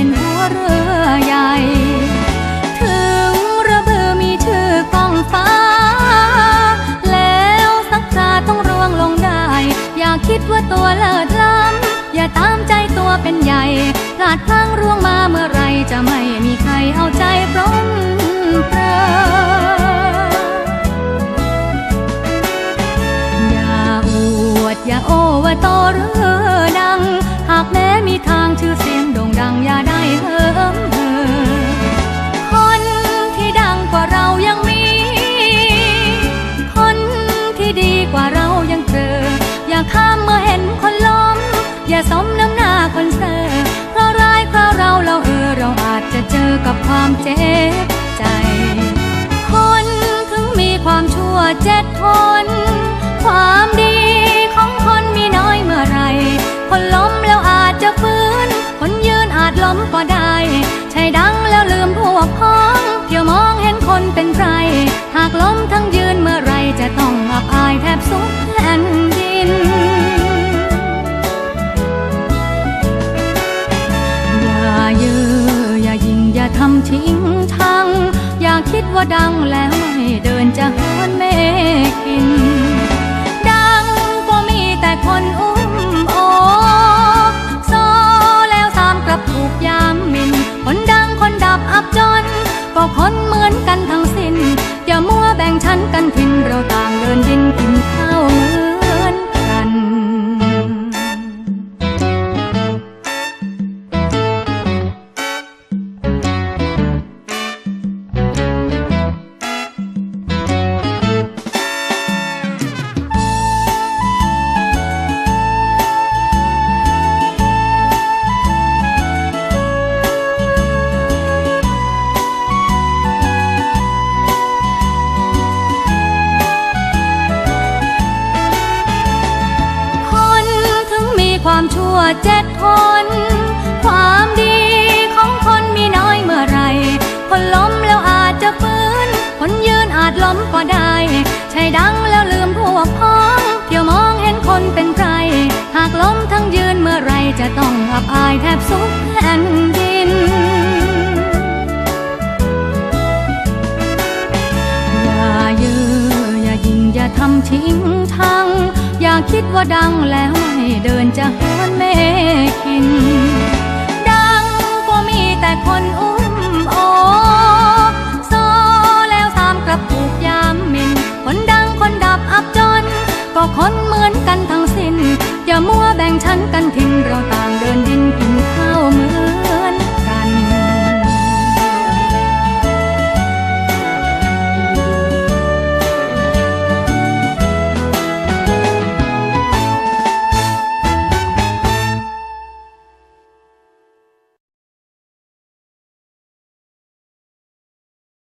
เป็นหัวเรือใหญ่ ถึงระเบือมีชื่อกองฟ้า แล้วสักคราต้องร่วงลงได้ อย่าคิดว่าตัวเลิศล้ำอย่าตามใจตัวเป็นใหญ่พลาดพลั้งร่วงมาเมื่อไรจะไม่มีใครเอาใจปรนเปรออย่าอวดอย่าโอ้ว่าโตหรือ อย่สมน้ำหน้าคนเซอร์เพราะร้ายเพราะเราเราเออเราอาจจะเจอกับความเจ็บใจ คนถึงมีความชั่วเจ็ดทนความดีของคนมีน้อยเมื่อไร คนล้มแล้วอาจจะฟื้น คนยืนอาจล้มก็ได้ ใช่ดังแล้วลืมพวกพ้องเที่ยวมองเห็นคนเป็นใครหากล้มทั้งยืนเมื่อไรจะต้องอับอายแทบสุด ทิ้งทังอย่าคิดว่าดังแล้วไม่เดินจะหันไม่กิน ความชั่วเจ็ดคนความดีของคนมีน้อยเมื่อไร คนล้มแล้วอาจจะฟื้น คนยืนอาจล้มก็ได้ ใช่ดังแล้วลืมพวกพ้องเที่ยวมองเห็นคนเป็นใคร หากล้มทั้งยืนเมื่อไรจะต้องอับอายแทบสุดแผ่นดินอย่าเยืออย่ายิงอย่าทำทิ้งทังอย่าคิดว่าดังแล้ว เดินจะเหินไม่